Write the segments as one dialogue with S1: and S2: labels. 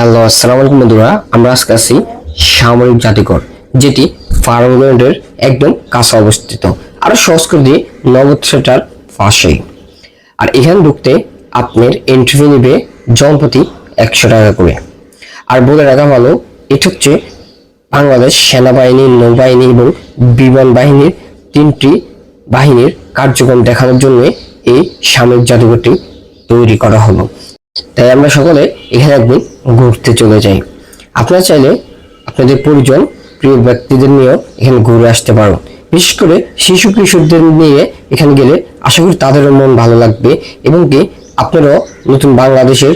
S1: Hello, আসসালামু আলাইকুম বন্ধুরা। আমরা আজকে আছি সামরিক জাতিকর যেটি ফার্মল্যান্ডের একদম কাছে অবস্থিত। আর সংস্কৃতি নবথেটার পাশেই। আর এখানে ঢুকতে আপনার এন্ট্রি নেবে জনপ্রতি একশো টাকা করে। আর বলে রাখা ভালো, এটা হচ্ছে বাংলাদেশ সেনাবাহিনী, নৌবাহিনী এবং বিমান বাহিনীর তিনটি বাহিনীর কার্যক্রম দেখানোর জন্য এই সামরিক জাদুঘরটি তৈরি করা হলো। তাই আমরা সকলে এখানে একদিন ঘুরতে চলে যাই। আপনারা চাইলে আপনাদের পরিজন, প্রিয় ব্যক্তিদের নিয়েও এখানে ঘুরে আসতে পারো। বিশেষ করে শিশু কিশোরদের নিয়ে এখানে গেলে আশা করি তাদেরও মন ভালো লাগবে এবং কি আপনারাও নতুন বাংলাদেশের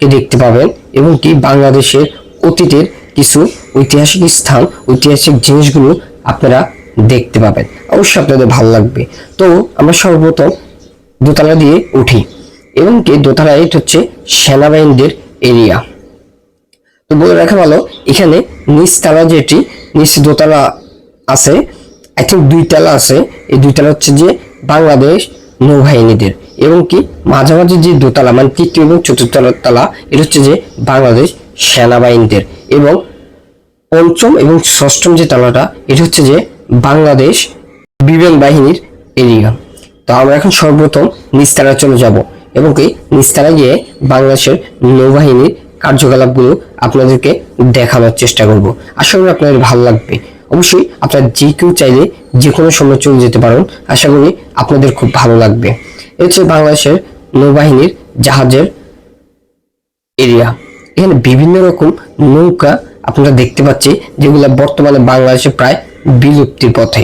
S1: কে দেখতে পাবেন এবং কি বাংলাদেশের অতীতের কিছু ঐতিহাসিক স্থান, ঐতিহাসিক জিনিসগুলো আপনারা দেখতে পাবেন। অবশ্যই আপনাদের ভালো লাগবে। তো আমরা সর্বপ্রথম দোতলা দিয়ে উঠি। এবং কি দোতলা এটা হচ্ছে সেনাবাহিনীদের এরিয়া তো বলে রাখা ভালো, এখানে নিচতলা যেটি, নিচ দোতলা আছে আই থিঙ্ক দুই তলা আছে। এই দুই তলা হচ্ছে যে বাংলাদেশ নৌবাহিনীদের। এবং কি মাঝামাঝি যে দোতলা মানে তৃতীয় এবং চতুর্থ তলা, এটা হচ্ছে যে বাংলাদেশ সেনাবাহিনীদের। এবং পঞ্চম এবং ষষ্ঠম যে তলাটা, এটা হচ্ছে যে বাংলাদেশ বিমান বাহিনীর এরিয়া তো আমরা এখন সর্বপ্রথম নিস্তারা চলে যাব। এবং কি নিস্তারা গিয়ে বাংলাদেশের নৌবাহিনীর কার্যকলাপগুলো আপনাদেরকে দেখানোর চেষ্টা করব। আশা করি আপনাদের ভালো লাগবে। অবশ্যই আপনারা যে কেউ চাইলে যে কোনো সময় চলে যেতে পারেন। আশা করি আপনাদের খুব ভালো লাগবে। এ হচ্ছে বাংলাদেশের নৌবাহিনীর জাহাজের এরিয়া। এখানে বিভিন্ন রকম নৌকা আপনারা দেখতে পাচ্ছি যেগুলো বর্তমানে বাংলাদেশে প্রায় বিলুপ্তির পথে।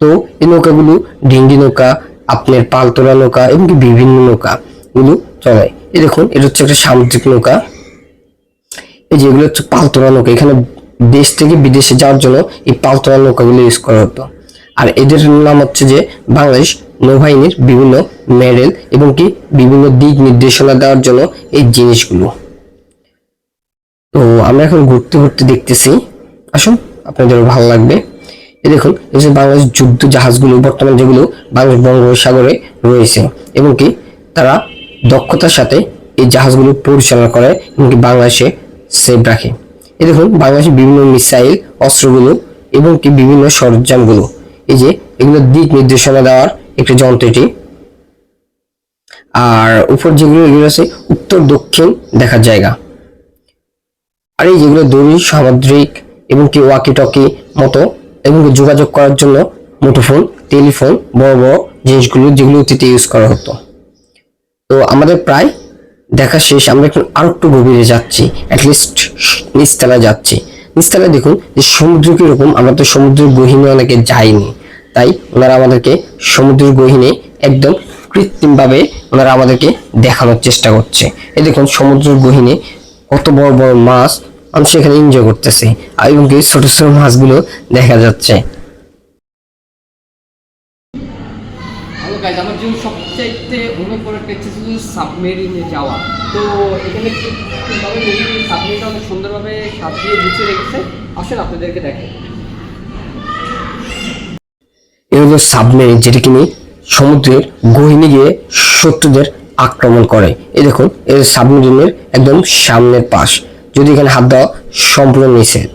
S1: তো এই নৌকাগুলো ডিঙ্গি নৌকা আপনার পালতোলা নৌকা এমনকি বিভিন্ন নৌকা গুলো চলে। এই দেখুন, এটা হচ্ছে একটা সামুদ্রিক নৌকা। এই যে এগুলো হচ্ছে পালতোলা নৌকা। এখানে দেশ থেকে বিদেশে যাওয়ার জন্য এই পালতোলা নৌকাগুলো ইউজ করা হতো। আর এদের নাম হচ্ছে যে বাংলাদেশ নৌবাহিনীর বিভিন্ন মেডেল এবং কি বিভিন্ন দিক নির্দেশনা দেওয়ার জন্য এই জিনিসগুলো। তো আমরা এখন ঘুরতে ঘুরতে দেখতেছি। আসুন আপনাদের ভালো লাগবে। এই দেখুন যে বাংলাদেশ যুদ্ধ জাহাজগুলো, বর্তমান যেগুলো বাংলাদেশ বঙ্গোপসাগরে রয়েছে, এবং কি তারা দক্ষতার সাথে এই জাহাজগুলো পরিচালনা করে, এবং কি বাংলাদেশে সেভ রাখে। এই দেখুন বাংলাদেশের বিভিন্ন মিসাইল, অস্ত্রগুলো, এবং কি বিভিন্ন সরঞ্জামগুলো। এই যে এগুলো দিক নির্দেশনা দেওয়ার একটি যন্ত্র এটি। আর উপর যেগুলো এগুলো আছে, উত্তর, দক্ষিণ দেখার জায়গা। আর এই যেগুলো দড়ি, সামুদ্রিক, এবং কি ওয়াকি টকি মতো এবং যোগাযোগ করার জন্য মুঠোফোন, টেলিফোন, বড় বড় জিনিসগুলো, যেগুলো অতীতে ইউজ করা হতো। তো আমাদের প্রায় দেখা শেষ, আমরা এখন আরও একটু গভীরে যাচ্ছি অ্যাটলিস্ট নিচতলায় যাচ্ছি। নিচতলায় দেখুন যে সমুদ্র কীরকম, আমরা তো সমুদ্রের গহীনে অনেকে যাইনি। তাই ওনারা আমাদেরকে সমুদ্রের গহীনে একদম কৃত্রিমভাবে ওনারা আমাদেরকে দেখানোর চেষ্টা করছে। এই দেখুন সমুদ্রের গহীনে কত বড় বড় মাছ মানুষ সেখানে এনজয় করতেছে। আর এবং কি ছোট ছোট মাছগুলো দেখা যাচ্ছে।
S2: গাইজ আমার জীবন সবচাইতে অনেক বড় একটা ইচ্ছে ছিল সাবমেরিনে যাওয়া। তো এখানে সাবমেরিনটা অনেক সুন্দরভাবে সাজিয়ে গুছিয়ে রেখেছে? আসলে আপনাদেরকে দেখে।
S1: এ হলো সাবমেরিন যেটা কিনে সমুদ্রের গহীনে গিয়ে শত্রুদের আক্রমণ করে। এই দেখুন এই সাবমেরিনের একদম সামনের পাশ। যদি এখানে হাত দেওয়া সম্পূর্ণ নিষেধ।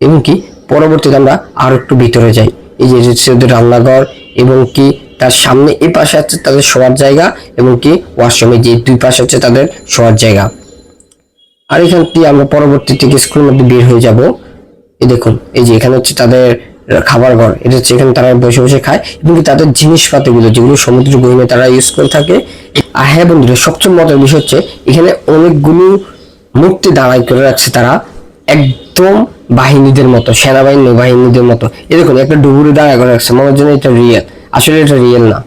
S1: এবং কি, পরবর্তীতে আমরা আরও একটু ভিতরে যাই। এই যে রান্নাঘর, এবং কি তার সামনে এই পাশে আছে তাদের শোয়ার জায়গা, এবং কি ওয়াশরুমে যে দুই পাশে হচ্ছে তাদের শোয়ার জায়গা। আর এখান থেকে আমরা পরবর্তী থেকে স্কুলের মধ্যে বের হয়ে যাব। এই দেখুন, এই যে এখানে হচ্ছে তাদের খাবার ঘর, এটা হচ্ছে এখানে তারা বসে বসে খায়, এবং তাদের জিনিসপাতিগুলো যেগুলো সমুদ্র গহিনে তারা ইউজ করে থাকে। আর হ্যাঁ বন্ধুরা, সবচেয়ে মজার বিষয় হচ্ছে, এখানে অনেকগুলো মূর্তি দাঁড়াই করে রাখছে তারা একদম বাহিনীদের মতো, সেনাবাহিনী নৌবাহিনীদের মতো। দেখুন, একটা ডুবুরি দাঁড়ায় করে রাখছে। মনে না এটা রিয়েল আসলে এটা রিয়েল না।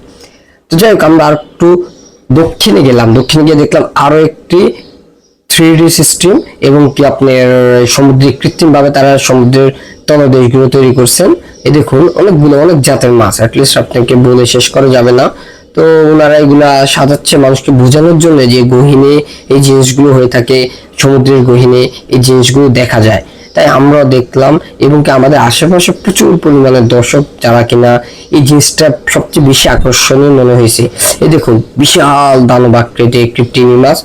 S1: তো যাই হোক, আমরা আর একটু দক্ষিণে গেলাম। দক্ষিণে গিয়ে দেখলাম আরও একটি থ্রি ডি সিস্টেম এবং কি আপনার সমুদ্রে কৃত্রিম ভাবে তারা সমুদ্রের তলদেশগুলো তৈরি করছেন। এই দেখুন, অনেকগুলো, অনেক জাতের মাছ। অ্যাটলিস্ট আপনাকে বলে শেষ করা যাবে না। তো ওনারা এগুলা সাজাচ্ছে মানুষকে বোঝানোর জন্য যে গহিনে এই জিনিসগুলো হয়ে থাকে, সমুদ্রের গহিনে এই জিনিসগুলো দেখা যায়। তাই আমরা দেখলাম এবং কি আমাদের আশেপাশে প্রচুর পরিমাণে দর্শক যারা কিনা এই জিনিসটা সবচেয়ে বেশি আকর্ষণীয় মনে হয়েছে। এই দেখুন, বিশাল দানব আকৃতি একটি টিমি মাছ।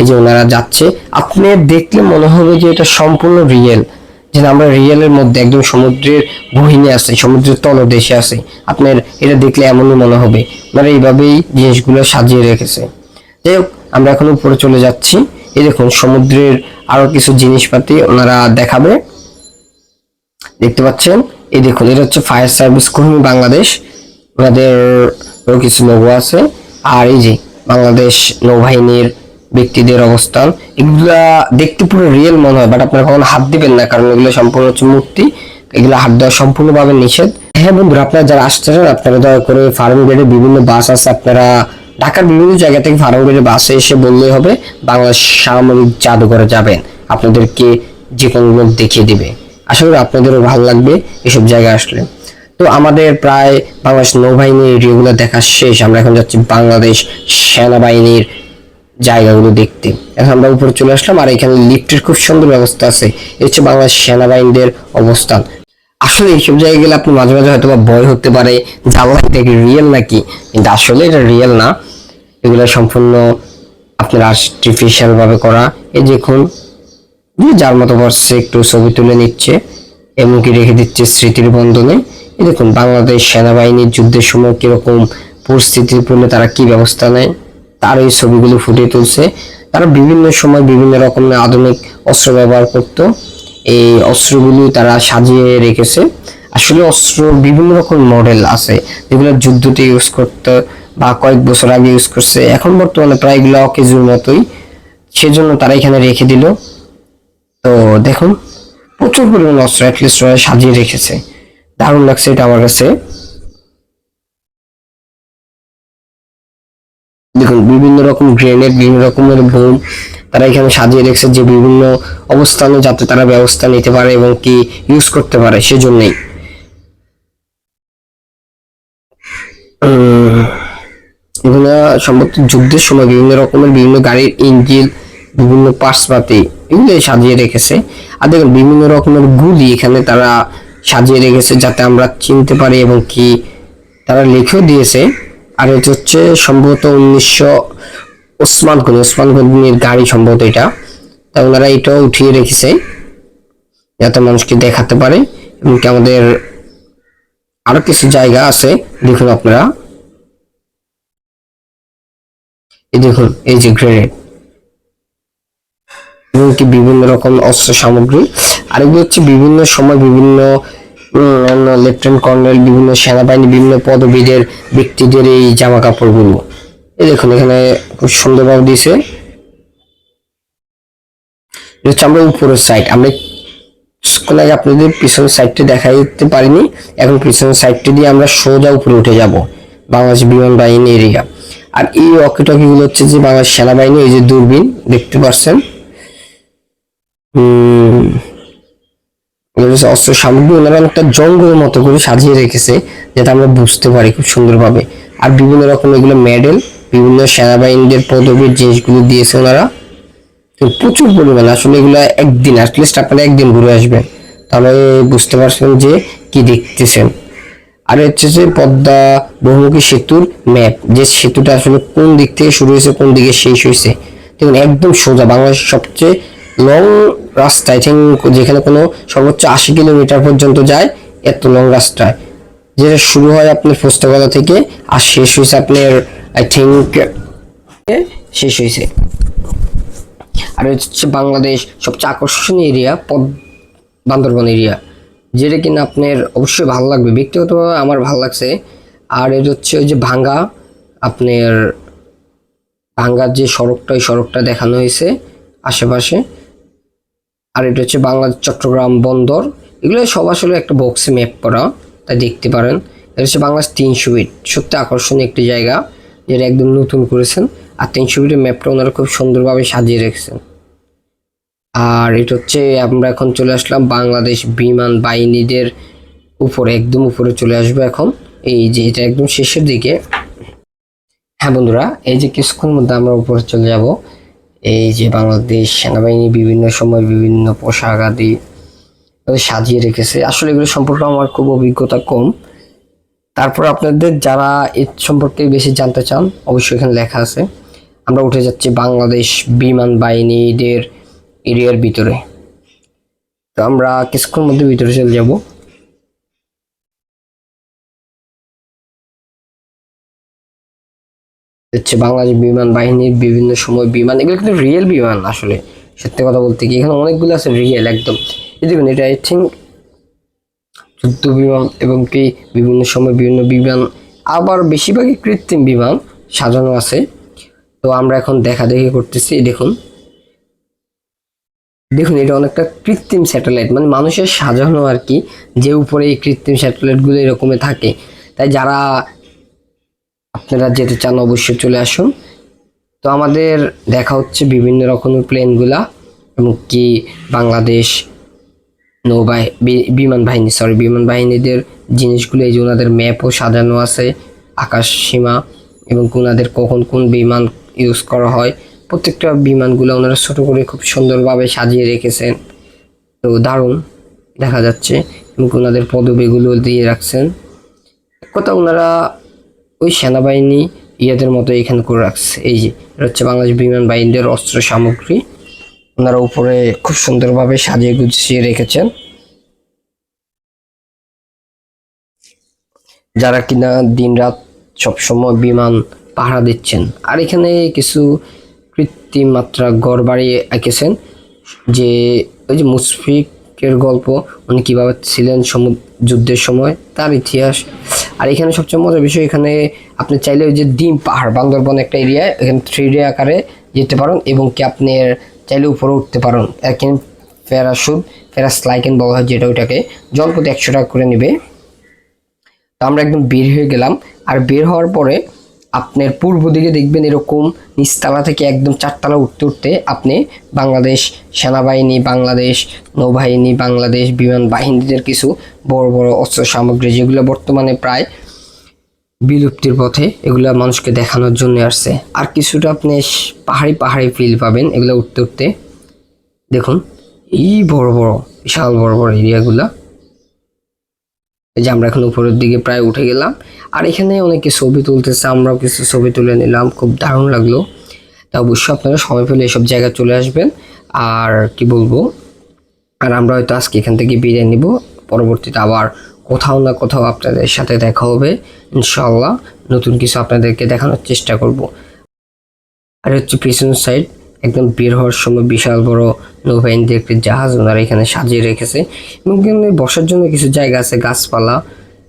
S1: এই যে ওনারা যাচ্ছে। আপনি দেখলে মনে হবে যে এটা সম্পূর্ণ রিয়েল যে আমরা রিয়েলের মধ্যে একদম সমুদ্রের গহিনে আছে, সমুদ্রের তলদেশে আছে। আপনার এটা দেখলে এমনই মনে হবে। মানে এইভাবেই জিনিসগুলো সাজিয়ে রেখেছে। যাই হোক, আমরা এখন উপরে চলে যাচ্ছি। এই দেখুন, সমুদ্রের আরও কিছু জিনিসপাতি ওনারা দেখাবে। দেখতে পাচ্ছেন? এই দেখুন, এটা হচ্ছে ফায়ার সার্ভিস কর্মী বাংলাদেশ। ওনাদের কিছু লোগো আছে। আর এই যে, বাংলাদেশ নৌবাহিনীর ব্যক্তিদের অবস্থান এগুলা দেখতে পুরো রিয়েল মনে হয় বাট আপনারা কখনো হাত দিবেন না, কারণ এগুলো সম্পূর্ণ হচ্ছে মূর্তি। এগুলো হাত দেওয়া সম্পূর্ণভাবে নিষেধ। হ্যাঁ বন্ধুরা, আপনারা যারা আসতেছেন আপনারা দয়া করে ফার্ম গেটে বিভিন্ন বাস আছে। আপনারা ঢাকার বিভিন্ন জায়গা থেকে ফার্ম গেটে বাসে এসে বললেই হবে, বাংলাদেশ সামরিক জাদুঘরে যাবেন। আপনাদেরকে যে কোনো দেখিয়ে দিবে। আশা করি আপনাদেরও ভালো লাগবে এসব জায়গায় আসলে। তো আমাদের প্রায় বাংলাদেশ নৌবাহিনীর এরিয়াগুলো দেখা শেষ। আমরা এখন যাচ্ছি বাংলাদেশ সেনাবাহিনীর জায়গাগুলো দেখতে। এখন আমরা উপরে চলে আসলাম আর এখানে লিফটের খুব সুন্দর ব্যবস্থা আছে। এই হচ্ছে বাংলাদেশ সেনাবাহিনীদের অবস্থান। আসলে এইসব জায়গায় গেলে আপনি মাঝে মাঝে হয়তো বা ভয় হতে পারে, জানলা এটা কি রিয়েল নাকি? কিন্তু আসলে এটা রিয়েল না। এগুলো সম্পূর্ণ আপনার আর্টিফিশিয়াল ভাবে করা। এই দেখুন যে যার মতো পারছে একটু ছবি তুলে নিচ্ছে, এমনকি রেখে দিচ্ছে স্মৃতির বন্ধনে। এই দেখুন, বাংলাদেশ সেনাবাহিনীর যুদ্ধের সময় কীরকম পরিস্থিতির পড়লে তারা কি ব্যবস্থা নেয়? তার এই ছবিগুলো ফুটিয়ে তুলছে। তারা বিভিন্ন সময় বিভিন্ন রকমের আধুনিক অস্ত্র ব্যবহার করত। এই অস্ত্রগুলি তারা সাজিয়ে রেখেছে। আসলে অস্ত্র বিভিন্ন রকম মডেল আছে, যেগুলো যুদ্ধতে ইউজ করতে বা কয়েক বছর আগে ইউজ করছে। এখন বর্তমানে প্রায় এগুলো অকেজুর মতোই। সেজন্য তারা এখানে রেখে দিল। তো দেখুন, প্রচুর পরিমাণ অস্ত্র অ্যাটলিস্ট সাজিয়ে রেখেছে। দারুণ লাগছে এটা আমার কাছে। দেখুন বিভিন্ন রকম গ্রেনেড বিভিন্ন রকমের বোম তারা এখানে সাজিয়ে রেখেছে যে বিভিন্ন অবস্থানে যাতে তারা ব্যবস্থা নিতে পারে এবং কি ইউজ করতে পারে সেজন্যই। এগুলো সম্ভবত যুদ্ধের সময় বিভিন্ন রকমের বিভিন্ন গাড়ির ইঞ্জিন বিভিন্ন পার্টসপাতি এগুলো সাজিয়ে রেখেছে। আর দেখুন, বিভিন্ন রকমের গুলি এখানে তারা সাজিয়ে রেখেছে যাতে আমরা চিনতে পারি এবং কি তারা লিখেও দিয়েছে। আর এটা হচ্ছে সম্ভবত উনিশশো ওসমান গনি, ওসমান গনির গাড়ি সম্ভবত এটা। তা ওনারা এটাও উঠিয়ে রেখেছে, যাতে মানুষকে দেখাতে পারে। এবং কি আমাদের আরও কিছু জায়গা আছে, দেখুন আপনারা। এই দেখুন, এই যে গ্রেনেড এবং কি বিভিন্ন রকম অস্ত্র সামগ্রী। আর এগুলো হচ্ছে বিভিন্ন সময় বিভিন্ন লেফটেন্যান্ট কর্নেল বিভিন্ন সেনাবাহিনী বিভিন্ন পদবীদের ব্যক্তিদের এই জামা কাপড়গুলো এই দেখুন এখানে খুব সুন্দরভাবে দিছে হচ্ছে আমরা উপরের সাইড আমরা কিছুক্ষণ আগে আপনাদের পিছনের সাইডটা দেখাই দিতে পারিনি। এখন পিছনের সাইডটা দিয়ে আমরা সোজা উপরে উঠে যাব। বাংলাদেশ বিমান বাহিনী এরিয়া। আর এই ওয়াকিটকি গুলো হচ্ছে যে বাংলাদেশ সেনাবাহিনী এই যে দূরবীন দেখতে পাচ্ছেন? উম, এগুলো অস্ত্র সামগ্রী ওনারা অনেকটা জঙ্গলের মতো করে সাজিয়ে রেখেছে, যাতে আমরা বুঝতে পারি খুব সুন্দরভাবে। আর বিভিন্ন রকম এগুলো মেডেল বিভিন্ন সেনাবাহিনীদের পদবীর জিনিসগুলো দিয়েছে ওনারা। প্রচুর পরিমাণে, আসলে এগুলো একদিন অ্যাটলিস্ট আপনারা একদিন ঘুরে আসবেন। তাহলে বুঝতে পারছেন যে কি দেখতেছেন। আর হচ্ছে যে পদ্মা বহুমুখী সেতুর ম্যাপ যে সেতুটা আসলে কোন দিক থেকে শুরু হয়েছে, কোন দিকে শেষ হয়েছে। দেখুন, একদম সোজা, বাংলাদেশের সবচেয়ে লং রাস্তা আই থিঙ্ক যেখানে কোনো সর্বোচ্চ আশি কিলোমিটার পর্যন্ত যায়, এত লং রাস্তায় যেটা শুরু হয় আপনার পোস্তগলা থেকে, আর শেষ হয়েছে আপনার আই থিঙ্ক শেষ হয়েছে। আর হচ্ছে বাংলাদেশ সবচেয়ে আকর্ষণীয় এরিয়া পদ, বান্দরবান এরিয়া যেটা কিনা আপনার অবশ্যই ভালো লাগবে। ব্যক্তিগতভাবে আমার ভালো লাগছে। আর এটা হচ্ছে ওই যে ভাঙ্গা, আপনার ভাঙ্গার যে সড়কটা, ওই সড়কটা দেখানো হয়েছে আশেপাশে। আর এটা হচ্ছে বাংলাদেশ চট্টগ্রাম বন্দর। এগুলো সব আসলে একটা বক্সে ম্যাপ করা, তাই দেখতে পারেন। এটা হচ্ছে বাংলাদেশ তিনশো ফিট সত্যি আকর্ষণীয় একটি জায়গা, যেটা একদম নতুন করেছেন। আর তিনশো ফিটের ম্যাপটা ওনারা খুব সুন্দরভাবে সাজিয়ে রেখেছেন। আর এটা হচ্ছে আমরা এখন চলে আসলাম বাংলাদেশ বিমান বাহিনীদের উপরে, একদম উপরে চলে আসবে এখন। এই যে এটা একদম শেষের দিকে। হ্যাঁ বন্ধুরা, এই যে কিছুক্ষণ মধ্যে আমরা উপরে চলে যাব। এই যে বাংলাদেশ সেনাবাহিনী বিভিন্ন সময় বিভিন্ন পোশাক আদি সাজিয়ে রেখেছে। আসলে এগুলো সম্পর্কে আমার খুব অভিজ্ঞতা কম। তারপর আপনাদের যারা এর সম্পর্কে বেশি জানতে চান, অবশ্যই এখানে লেখা আছে। আমরা উঠে যাচ্ছি বাংলাদেশ বিমান বাহিনীদের এরিয়ার ভিতরে। তো আমরা কিছুক্ষণ মধ্যে ভিতরে চলে যাব। হচ্ছে বাংলাদেশ বিমান বাহিনীর বিভিন্ন সময় বিমান, এগুলো কিন্তু রিয়েল বিমান আসলে। সত্যি কথা বলতে কি, এখানে অনেকগুলো আছে রিয়েল একদম। এই দেখুন, এটা আই থিঙ্ক যুদ্ধ বিমান এবং কি বিভিন্ন সময় বিভিন্ন বিমান, আবার বেশিরভাগই কৃত্রিম বিমান সাজানো আছে। তো আমরা এখন দেখা দেখি করতেছি দেখুন। দেখুন, এটা অনেকটা কৃত্রিম স্যাটেলাইট মানে মানুষের সাজানো আর কি, যে উপরে এই কৃত্রিম স্যাটেলাইটগুলো এরকমই থাকে। তাই যারা আপনারা যেতে চান অবশ্যই চলে আসুন। তো আমাদের দেখা হচ্ছে বিভিন্ন রকমের প্লেনগুলা এবং কি বাংলাদেশ নৌবাহি বিমান বাহিনী সরি বিমান বাহিনীদের জিনিসগুলো, এই যে ওনাদের ম্যাপও সাজানো আছে, আকাশ সীমা এবং ওনাদের কখন কোন বিমান ইউজ করা হয়। প্রত্যেকটা বিমানগুলো ওনারা ছোট করে খুব সুন্দরভাবে সাজিয়ে রেখেছেন। তো দারুণ, দেখা যাচ্ছে। এবং ওনাদের পদবিগুলো দিয়ে রাখছেন। কথা ওনারা ওই সেনাবাহিনী ইয়েদের মতো এখানে করে রাখছে। এই যে, এটা হচ্ছে বাংলাদেশ বিমান বাহিনীদের অস্ত্র সামগ্রী। ওনারা উপরে খুব সুন্দরভাবে সাজিয়ে গুছিয়ে রেখেছেন। যারা কিনা দিনরাত সবসময় বিমান পাহারা দিচ্ছেন। আর এখানে কিছু কৃত্রিম মাত্রা গড় বাড়িয়ে এঁকেছেন যে ওই যে মুশফিকের গল্প, উনি কীভাবে ছিলেন সমুদ্র যুদ্ধের সময়, তার ইতিহাস। আর এখানে সবচেয়ে মজার বিষয় এখানে, আপনি চাইলে ওই যে ডিম পাহাড়, বান্দরবন একটা এরিয়া এখানে থ্রি ডি আকারে যেতে পারেন এবং কি আপনি চাইলে উপরে উঠতে পারেন। এখন প্যারাশুট প্যারাস্লাইকেন বলা হয় যেটা ওইটাকে, জলপথে একশো টাকা করে নেবে। তো আমরা একদম বের হয়ে গেলাম। আর বের হওয়ার পরে আপনার পূর্ব দিকে দেখবেন এরকম নিচতলা থেকে একদম চারতলা উঠতে উঠতে আপনি বাংলাদেশ সেনাবাহিনী, বাংলাদেশ নৌবাহিনী, বাংলাদেশ বিমান বাহিনীদের কিছু বড় বড় অস্ত্র সামগ্রী যেগুলো বর্তমানে প্রায় বিলুপ্তির পথে এগুলো মানুষকে দেখানোর জন্য আসছে। আর কিছুটা আপনি পাহাড়ি পাহাড়ি ফিল পাবেন এগুলো উঠতে উঠতে। দেখুন, এই বড় বড়, বিশাল বড় বড় এরিয়াগুলা এই যে আমরা এখন উপরের দিকে প্রায় উঠে গেলাম। আর এখানে অনেকে ছবি তুলতেছে, আমরাও কিছু ছবি তুলে নিলাম, খুব দারুণ লাগল। তা অবশ্যই আপনারা সময় পেলে এসব জায়গায় চলে আসবেন। আর কি বলব, আর আমরা হয়তো আজকে এখান থেকে বিদায় নিব। পরবর্তীতে আবার কোথাও না কোথাও আপনাদের সাথে দেখা হবে ইনশাল্লাহ নতুন কিছু আপনাদেরকে দেখানোর চেষ্টা করব। আর হচ্ছে পিছন সাইড একদম বের হওয়ার সময় বিশাল বড় নৌবাহিনীদের একটি জাহাজ ওনারা এখানে সাজিয়ে রেখেছে এবং এখানে বসার জন্য কিছু জায়গা আছে, গাছপালা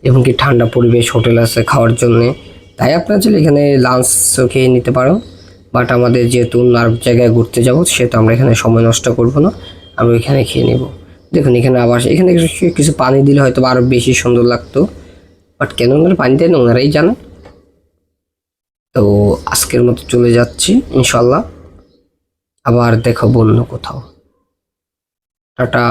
S1: এবং কি ঠান্ডা পরিবেশ, হোটেল আছে খাওয়ার জন্য। তাই আপনারা চাইলে এখানে লাঞ্চও খেয়ে নিতে পারো। বাট আমাদের যেহেতু অন্য আর জায়গায় ঘুরতে যাব, সেহেতু আমরা এখানে সময় নষ্ট করব না। আমরা এখানে খেয়ে নেব। দেখুন, এখানে আবার এখানে কিছু- পানি দিলে হয়তো আরও বেশি সুন্দর লাগতো। বাট কেন ওনারা পানি দেন ওনারাই জানে। তো আজকের মতো চলে যাচ্ছি ইনশাল্লাহ আবার দেখাবো অন্য কোথাও। টাটা।